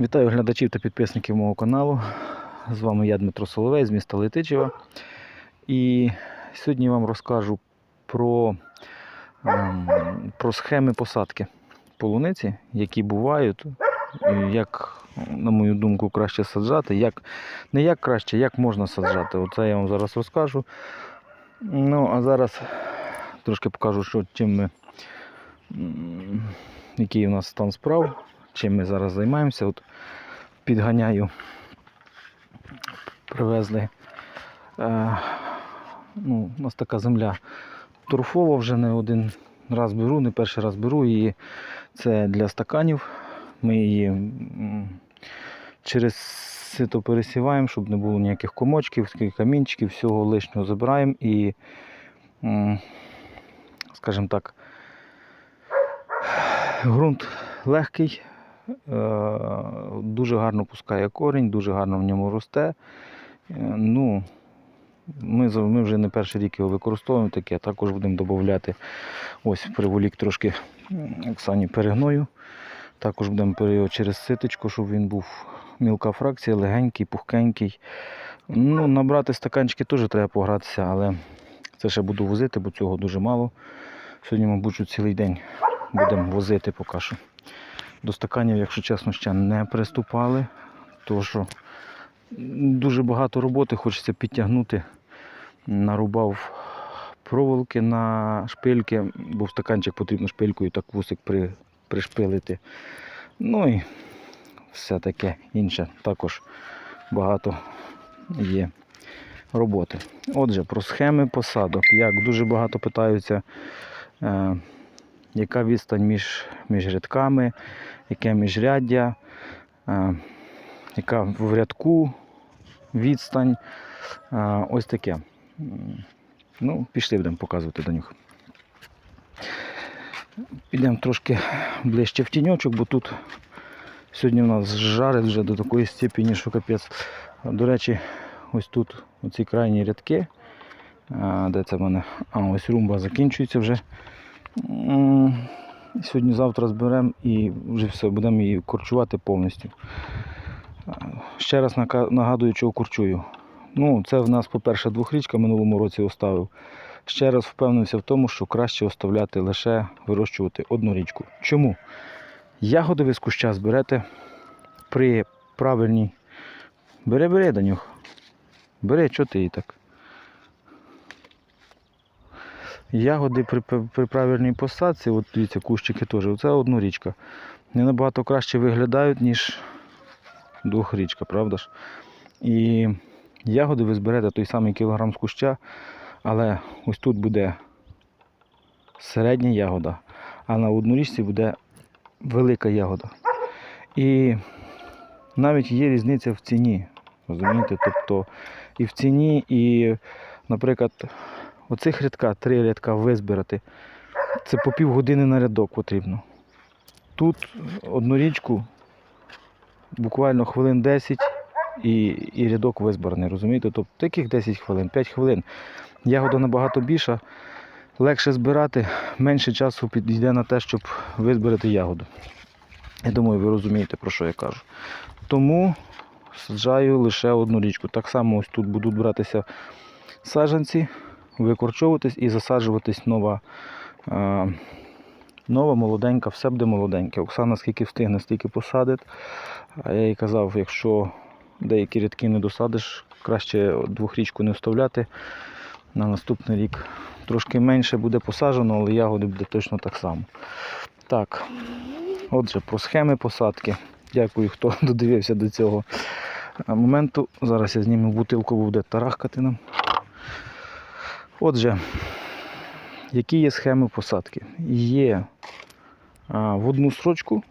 Вітаю глядачів та підписників мого каналу. З вами я Дмитро Соловей з міста Летичева. І сьогодні вам розкажу про, ем, про схеми посадки полуниці, які бувають, як, на мою думку, краще саджати. Як, не як краще, як можна саджати. Оце я вам зараз розкажу. Ну, а зараз трошки покажу, що чим ми, який у нас стан справ чим ми зараз займаємося. От підганяю, привезли. Е, ну, у нас така земля торфова, вже не один раз беру, не перший раз беру її. Це для стаканів. Ми її через сито пересіваємо, щоб не було ніяких комочків, камінчиків, всього лишнього забираємо і, скажімо так, ґрунт легкий, Дуже гарно пускає корінь, дуже гарно в ньому росте. Е, Ну, ми, ми вже не перший рік його використовуємо таке, також будемо додати ось приволік трошки Оксані перегною. Також будемо його через ситочку, щоб він був мілка фракція, легенький, пухкенький. Ну, набрати стаканчики теж треба погратися, але це ще буду возити, бо цього дуже мало. Сьогодні, мабуть, цілий день будемо возити поки що. До стаканів, якщо чесно, ще не приступали, тому що дуже багато роботи хочеться підтягнути. Нарубав проволоки на шпильки, бо в стаканчик потрібно шпилькою так вусик при, пришпилити. Ну і все таке інше. Також багато є роботи. Отже, про схеми посадок. Як дуже багато питаються. Е, яка відстань між, між рядками, яке міжряддя, е, яка в рядку відстань. Е, ось таке. Ну, пішли будемо показувати до них. Підемо трошки ближче в тіньочок, бо тут сьогодні в нас жарить вже до такої степені, що капець. До речі, ось тут оці крайні рядки. А, де це в мене? А, ось румба закінчується вже. Сьогодні-завтра зберемо і вже все, будемо її корчувати повністю. Ще раз нагадую, чого корчую. Ну, це в нас, по-перше, двохрічка минулому році оставив. Ще раз впевнився в тому, що краще оставляти лише вирощувати одну річку. Чому? Ягоди з куща зберете при правильній. Бери, бери, Данюх. Бери, чого ти її так? Ягоди при, при правильній посадці, от дивіться, кущики теж, це однорічка. Не набагато краще виглядають, ніж двохрічка, правда ж? І ягоди ви зберете той самий кілограм з куща, але ось тут буде середня ягода, а на однорічці буде велика ягода. І навіть є різниця в ціні. Розумієте? Тобто і в ціні, і, наприклад, оцих рядка, три рядка визбирати, це по півгодини на рядок потрібно. Тут одну річку буквально хвилин 10 і, і рядок визбираний, розумієте? Тобто таких 10 хвилин, 5 хвилин. Ягода набагато більша, легше збирати, менше часу підійде на те, щоб визбирати ягоду. Я думаю, ви розумієте, про що я кажу. Тому саджаю лише одну річку. Так само ось тут будуть братися саджанці, викорчовуватись і засаджуватись нова, е, нова молоденька, все буде молоденьке. Оксана скільки встигне, стільки посадить. А я їй казав, якщо деякі рядки не досадиш, краще двохрічку не вставляти. На наступний рік трошки менше буде посаджено, але ягоди буде точно так само. Так, отже, про схеми посадки. Дякую, хто додивився до цього моменту. Зараз я зніму бутилку, буде тарахкати нам. Отже, які є схеми посадки? Є в одну строчку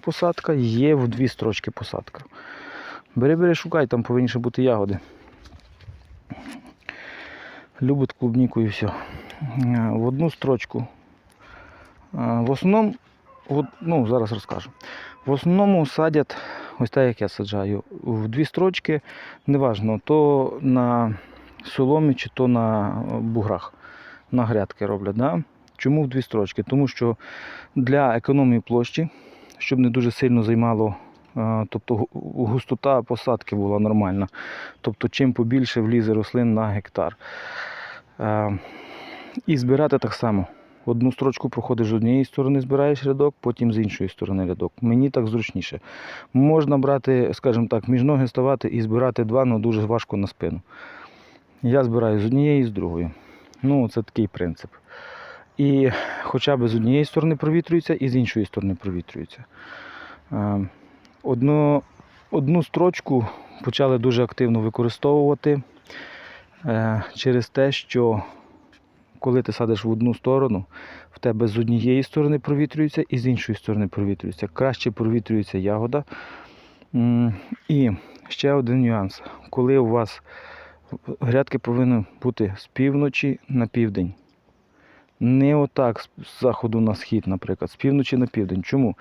посадка, є в дві строчки посадка. Бери, бери, шукай, там повинні бути ягоди. Любить клубніку і все. В одну строчку. В основному, ну, зараз розкажу. В основному садять, ось так як я саджаю, в дві строчки, неважно, то на соломі чи то на буграх, на грядки роблять. Да? Чому в дві строчки? Тому що для економії площі, щоб не дуже сильно займало е, тобто густота посадки була нормальна. Тобто, чим побільше влізе рослин на гектар. Е, І збирати так само. Одну строчку проходиш з однієї сторони, збираєш рядок, потім з іншої сторони рядок. Мені так зручніше. Можна брати, скажімо так, між ноги ставати і збирати два, але дуже важко на спину. Я збираю з однієї і з другої. Ну, це такий принцип. І хоча б з однієї сторони провітрюється, і з іншої сторони провітрюється. Е, Одну, одну строчку почали дуже активно використовувати е, через те, що коли ти садиш в одну сторону, в тебе з однієї сторони провітрюється і з іншої сторони провітрюється. Краще провітрюється ягода. І ще один нюанс. Коли у вас грядки повинні бути з півночі на південь. Не отак з заходу на схід, наприклад, з півночі на південь. Чому?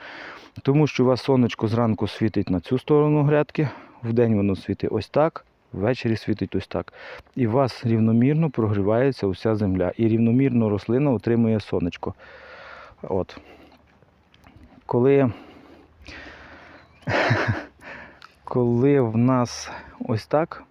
Тому що у вас сонечко зранку світить на цю сторону грядки, вдень воно світить ось так, ввечері світить ось так. І у вас рівномірно прогрівається уся земля. І рівномірно рослина отримує сонечко. От. Коли, коли в нас ось так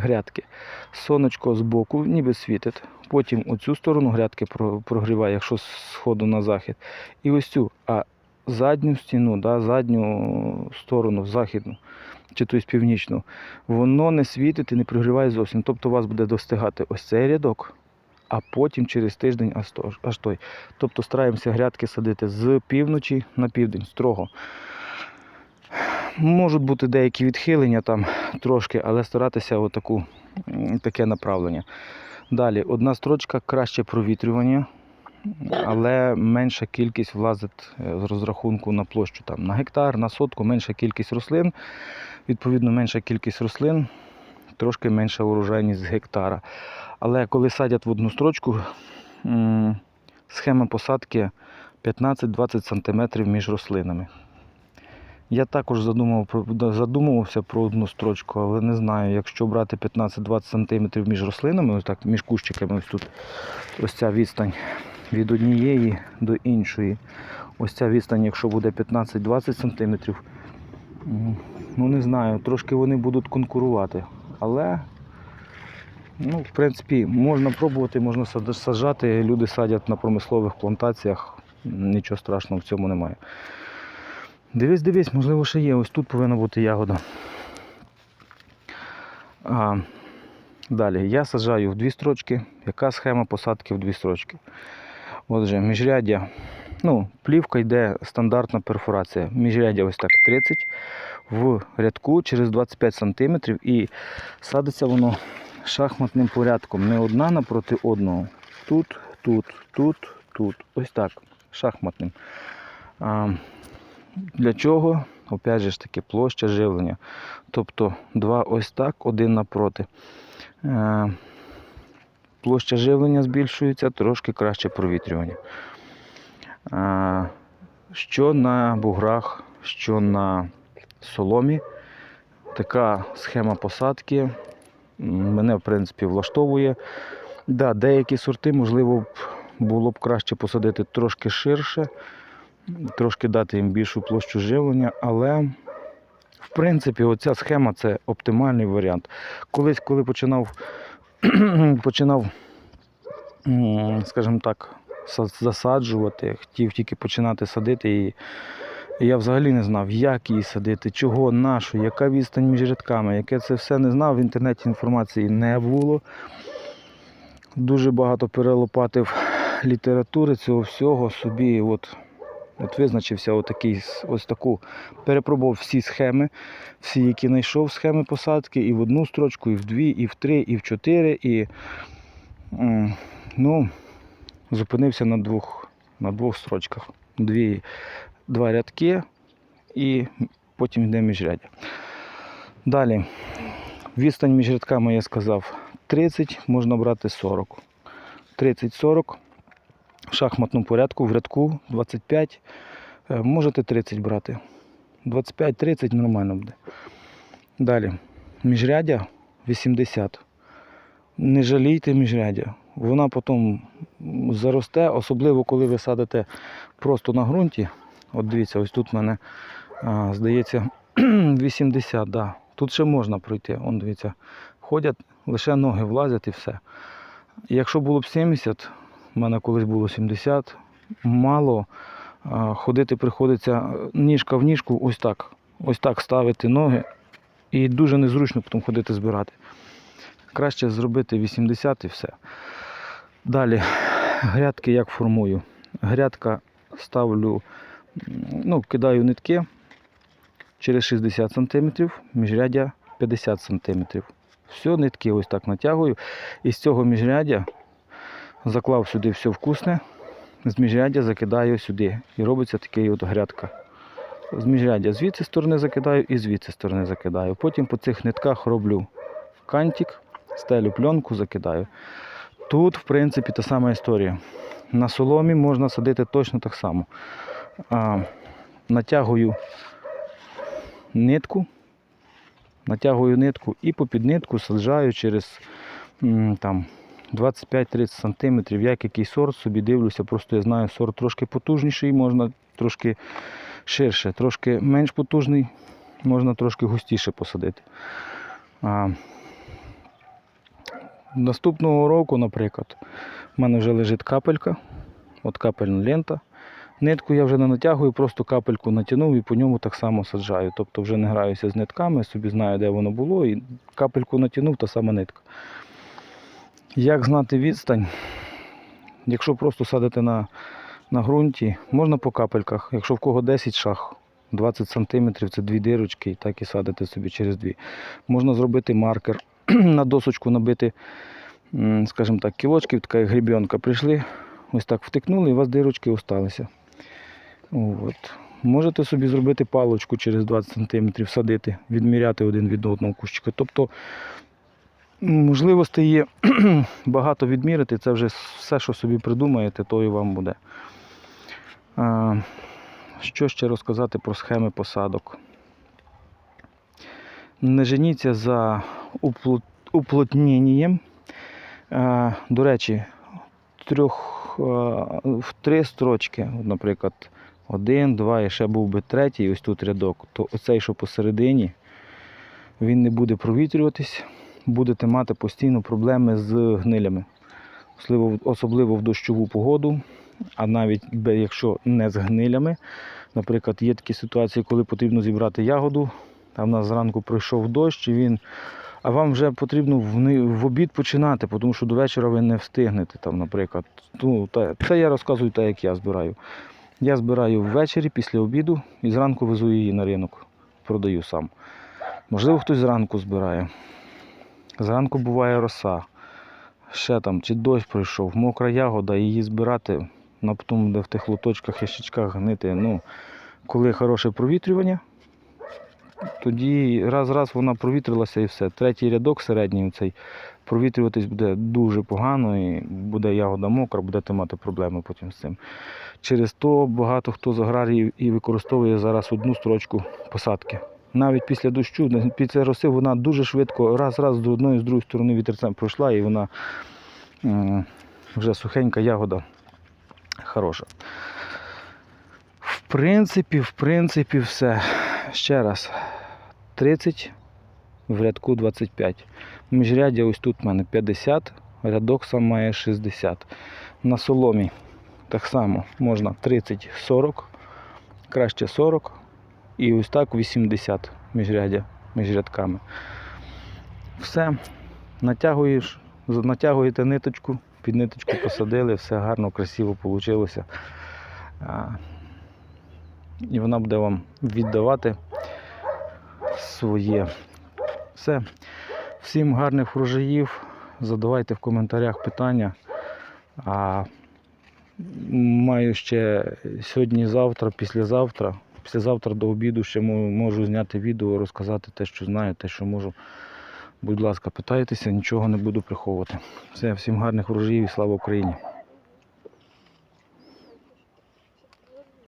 грядки, сонечко збоку ніби світить. Потім оцю сторону грядки прогріває, якщо з сходу на захід. І ось цю, а задню стіну, да, задню сторону, західну, чи тобто північну, воно не світить і не прогріває зовсім. Тобто у вас буде достигати ось цей рядок, а потім через тиждень аж той. Тобто стараємося грядки садити з півночі на південь, строго. Можуть бути деякі відхилення там трошки, але старатися отаку, таке направлення. Далі, одна строчка краще провітрювання, але менша кількість влазить е, з розрахунку на площу. Там, на гектар, на сотку менша кількість рослин. Відповідно, менша кількість рослин, трошки менша урожайність з гектара. Але коли садять в одну строчку, схема посадки 15-20 см між рослинами. Я також задумав, задумувався про одну строчку, але не знаю, якщо брати 15-20 см між рослинами, ось так, між кущиками, ось тут ось ця відстань від однієї до іншої. Ось ця відстань, якщо буде 15-20 см, ну не знаю, трошки вони будуть конкурувати. Але, ну, в принципі, можна пробувати, можна саджати. Люди садять на промислових плантаціях, нічого страшного в цьому немає. Дивись, дивись, можливо, ще є. Ось тут повинна бути ягода. А, далі. Я саджаю в дві строчки. Яка схема посадки в дві строчки? Отже, міжряддя. Ну, плівка йде стандартна перфорація. Міжряддя ось так 30 в рядку через 25 см і садиться воно шахматним порядком. Не одна напроти одного. Тут, тут, тут, тут. Ось так. Шахматним. А, для чого? Опять же ж таки, площа живлення. Тобто два ось так, один напроти. Е, Площа живлення збільшується, трошки краще провітрювання. Е, Що на буграх, що на соломі. Така схема посадки мене, в принципі, влаштовує. Да, деякі сорти, можливо, було б краще посадити трошки ширше, трошки дати їм більшу площу живлення, але в принципі оця схема це оптимальний варіант. Колись, коли починав, починав скажімо так, засаджувати, хотів тільки починати садити і я взагалі не знав, як її садити, чого, на що, яка відстань між рядками, яке це все не знав. В інтернеті інформації не було. Дуже багато перелопатив літератури цього всього собі. От, от визначився отакий, ось таку, перепробував всі схеми, всі, які знайшов схеми посадки, і в одну строчку, і в дві, і в три, і в чотири. І ну, зупинився на двох, на двох строчках. Дві, два рядки і потім йде міжряддя. Далі. Відстань між рядками я сказав 30, можна брати 40. 30-40. В шахматному порядку в рядку 25. Е, Можете 30 брати. 25-30 нормально буде. Далі. Міжряддя 80. Не жалійте міжряддя. Вона потім заросте, особливо коли ви садите просто на ґрунті. От дивіться, ось тут в мене, а, здається, 80, да. Тут ще можна пройти. Он дивіться, ходять, лише ноги влазять і все. Якщо було б 70, в мене колись було 70, мало ходити приходиться е, ніжка в ніжку, ось так. Ось так ставити ноги. І дуже незручно потім ходити збирати. Краще зробити 80 і все. Далі, грядки як формую. Грядка ставлю, ну, кидаю нитки через 60 см, міжрядя 50 см. Все, нитки ось так натягую. І з цього міжрядя заклав сюди все вкусне, з міжрядя закидаю сюди. І робиться такий от грядка. З міжрядя звідси сторони закидаю і звідси сторони закидаю. Потім по цих нитках роблю кантик, стелю пленку, закидаю. Тут, в принципі, та сама історія. На соломі можна садити точно так само. А, натягую нитку, натягую нитку і по піднитку саджаю через там, 25-30 см. Як який сорт собі дивлюся, просто я знаю, сорт трошки потужніший, можна трошки ширше, трошки менш потужний, можна трошки густіше посадити. А, наступного року, наприклад, в мене вже лежить капелька, от капельна лента. Нитку я вже не натягую, просто капельку натягнув і по ньому так само саджаю. Тобто вже не граюся з нитками, собі знаю, де воно було, і капельку натягнув, та сама нитка. Як знати відстань? Якщо просто садити на, на ґрунті, можна по капельках. Якщо в кого 10 шах, 20 см це дві дирочки, і так і садити собі через дві. Можна зробити маркер, на досочку набити, скажімо так, кілочків, така грібенка. Прийшли, ось так втикнули, і у вас дирочки осталися. От. Можете собі зробити палочку через 20 см, садити, відміряти один від одного кущика. Тобто можливостей є багато відмірити, це вже все, що собі придумаєте, то і вам буде. Що ще розказати про схеми посадок? Не женіться за уплот- уплотненням. До речі, трьох, в три строчки, наприклад, один, два, і ще був би третій, ось тут рядок, то оцей, що посередині, він не буде провітрюватись, будете мати постійно проблеми з гнилями. Особливо, в дощову погоду, а навіть якщо не з гнилями. Наприклад, є такі ситуації, коли потрібно зібрати ягоду, а в нас зранку пройшов дощ, і він, а вам вже потрібно в, обід починати, тому що до вечора ви не встигнете. Там, наприклад. Ну, це я розказую так, як я збираю. Я збираю ввечері після обіду і зранку везу її на ринок, продаю сам. Можливо, хтось зранку збирає. Зранку буває роса. Ще там, чи дощ пройшов, мокра ягода, її збирати, на потім де в тих лоточках, ящичках гнити. Ну, коли хороше провітрювання, тоді раз-раз вона провітрилася і все. Третій рядок середній цей провітрюватись буде дуже погано і буде ягода мокра, будете мати проблеми потім з цим. Через то багато хто з аграріїв і використовує зараз одну строчку посадки. Навіть після дощу, після роси вона дуже швидко раз-раз з одної з другої сторони вітерцем пройшла і вона вже сухенька ягода хороша. В принципі, в принципі, все. Ще раз. 30 в рядку 25. Міжряддя ось тут в мене 50, рядок сам має 60. На соломі так само можна 30-40, краще 40 і ось так 80 міжряддя між рядками. Все, натягуєш, натягуєте ниточку, під ниточку посадили, все гарно, красиво вийшло. І вона буде вам віддавати своє. Все. Всім гарних врожаїв. Задавайте в коментарях питання. А маю ще сьогодні-завтра, післязавтра. Післязавтра до обіду ще можу зняти відео, розказати те, що знаю, те, що можу. Будь ласка, питайтеся, нічого не буду приховувати. Все, всім гарних врожаїв і слава Україні!